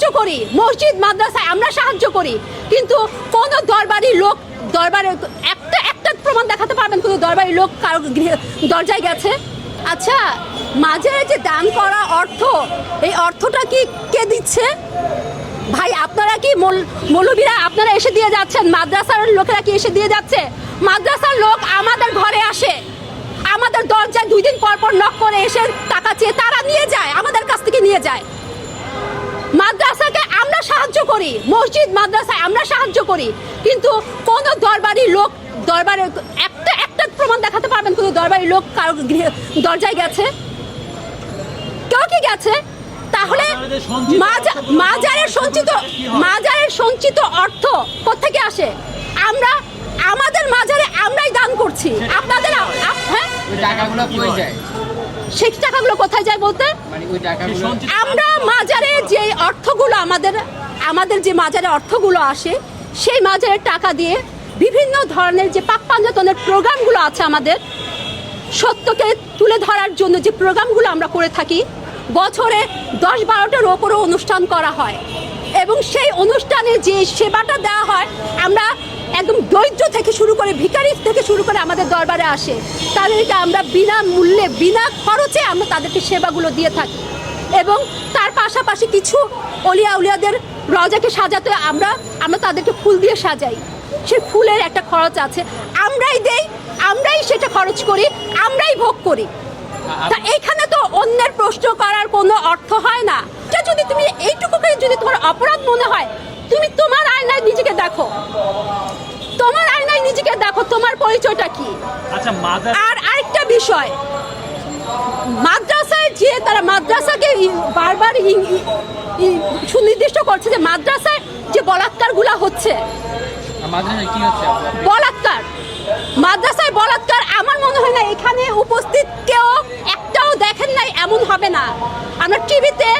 সাহায্য করি। মসজিদ, মাদ্রাসায় আমরা সাহায্য করি। কিন্তু কোন দরবারি লোক, দরবারে একটা একটা প্রমাণ দেখাতে পারবেন কোনো দরবারি লোক কারও দরজায় গেছে? আচ্ছা মাঝে যে দান করা অর্থ, এই অর্থটা কি কে দিচ্ছে? ভাই, আপনারা কি মৌল- মৌলবীরা আপনারা এসে দিয়ে যাচ্ছেন? মাদ্রাসার লোকেরা কি এসে দিয়ে যাচ্ছে? মাদ্রাসার লোক আমাদের ঘরে আসে। আমাদের দরজায় দুই দিন পর পর নক করে এসে টাকা চেয়ে তারা নিয়ে যায়, আমাদের কাছ থেকে নিয়ে যায়। মাদ্রাসাকে আমরা সাহায্য করি মসজিদ মাদ্রাসায় আমরা সাহায্য করি কিন্তু কোন দরবারি লোক দরবারে একটা একটা প্রমাণ দেখাতে পারবেন কোনো দরবারি লোক কারও গৃহে- দরজায় গেছে? কেউ কি গেছে? তাহলে মাজারের সঞ্চিত মাজারের সঞ্চিত মাজারের সঞ্চিত অর্থ কোথেকে আসে? আমরা আমাদের মাজারে আমরাই দান করছি। আপনাদের হ্যাঁ? টাকাগুলো কই যায়? সেই টাকাগুলো কোথায় যায় বলতে? মানে আমরা মাজারে যে অর্থগুলো আমাদের আমাদের যে মাজারে অর্থগুলো আসে সেই মাজারের টাকা দিয়ে বিভিন্ন ধরনের যে পাক পাঞ্জাতনের প্রোগ্রামগুলো আছে আমাদের সত্যকে তুলে ধরার জন্য যে প্রোগ্রামগুলো আমরা করে থাকি বছরে দশ বারোটার ওপরও অনুষ্ঠান করা হয়। এবং সেই অনুষ্ঠানে যে সেবাটা দেওয়া হয় আমরা একদম দরিদ্র থেকে শুরু করে ভিখারি থেকে শুরু করে আমাদের দরবারে আসে। তাদেরকে আমরা বিনা মূল্যে, বিনা খরচে আমরা তাদেরকে সেবাগুলো দিয়ে থাকি। এবং তার পাশাপাশি কিছু অলিয়া উলিয়াদের রজাকে সাজাতে আমরা আমরা তাদেরকে ফুল দিয়ে সাজাই। সেই ফুলের একটা খরচ আছে। আমরাই দেই, আমরাই সেটা খরচ করি, আমরাই ভোগ করি। তা এখানে তো অন্যের প্রশ্ন করার কোনো অর্থ হয় না। যদি তুমি এইটুকুকে যদি তোমার অপরাধ মনে হয় তুমি তোমার আয়নায় নিজেকে দেখো। তোমার আয়নায় নিজেকে দেখো তোমার পরিচয়টা কি? আচ্ছা আর আরেকটা বিষয় মাদ্রাসায় যে তারা মাদ্রাসাকে বারবার সুনির্দিষ্ট করছে যে মাদ্রাসায় যে বলাৎকারগুলো হচ্ছে? বলাৎকার। মাদ্রাসায় বলাৎকার আমার মনে হয় না এখানে উপস্থিত কেউ একটাও দেখেন নাই এমন হবে না। আমরা টিভিতে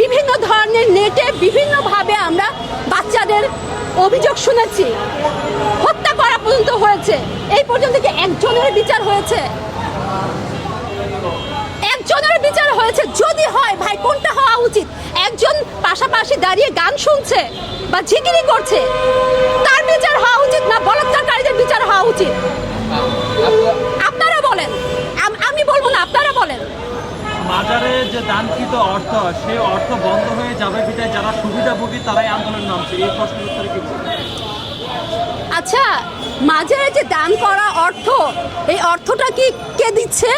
বিভিন্ন ধরনের নেটে বিভিন্নভাবে আমরা বাচ্চাদের অভিযোগ শুনেছি। হত্যা করা পর্যন্ত হয়েছে। এই পর্যন্ত কি একজনের বিচার হয়েছে? একজনের বিচার হয়েছে। যদি হয়, ভাই, কোনটা হওয়া উচিত? একজন পাশাপাশি দাঁড়িয়ে গান শুনছে বা ঝিকিরি করছে, তার বিচার হওয়া উচিত না? বলাৎকারীদের বিচার হওয়া উচিত? দানকৃত অর্থ, সেই অর্থ বন্ধ হয়ে যাবে বিধায় যারা সুবিধাভোগী, তারাই আন্দোলন নামছে। এই প্রশ্নের উত্তরে কি? আচ্ছা মাঝারে যে দান করা অর্থ, এই অর্থটা কি কে দিচ্ছে?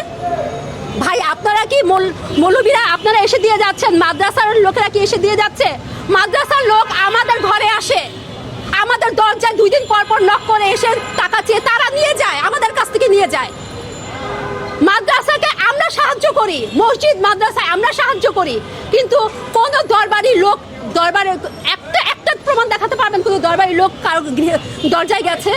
ভাই, আপনারা কি মৌল- মৌলবীরা আপনারা এসে দিয়ে যাচ্ছেন? মাদ্রাসার লোকেরা কি এসে দিয়ে যাচ্ছে? মাদ্রাসার লোক আমাদের ঘরে আসে। আমাদের দরজায় দুই দিন পর পর নক করে এসে টাকা চেয়ে তারা নিয়ে যায়, আমাদের কাছ থেকে নিয়ে যায়। মাদ্রাসাকে আমরা সাহায্য করি, মসজিদ, মাদ্রাসায় আমরা সাহায্য করি, কিন্তু কোন দরবারি লোক, দরবারে একটা একটা প্রমাণ দেখাতে পারবেন কোনো দরবারি লোক কারও দরজায় গেছে?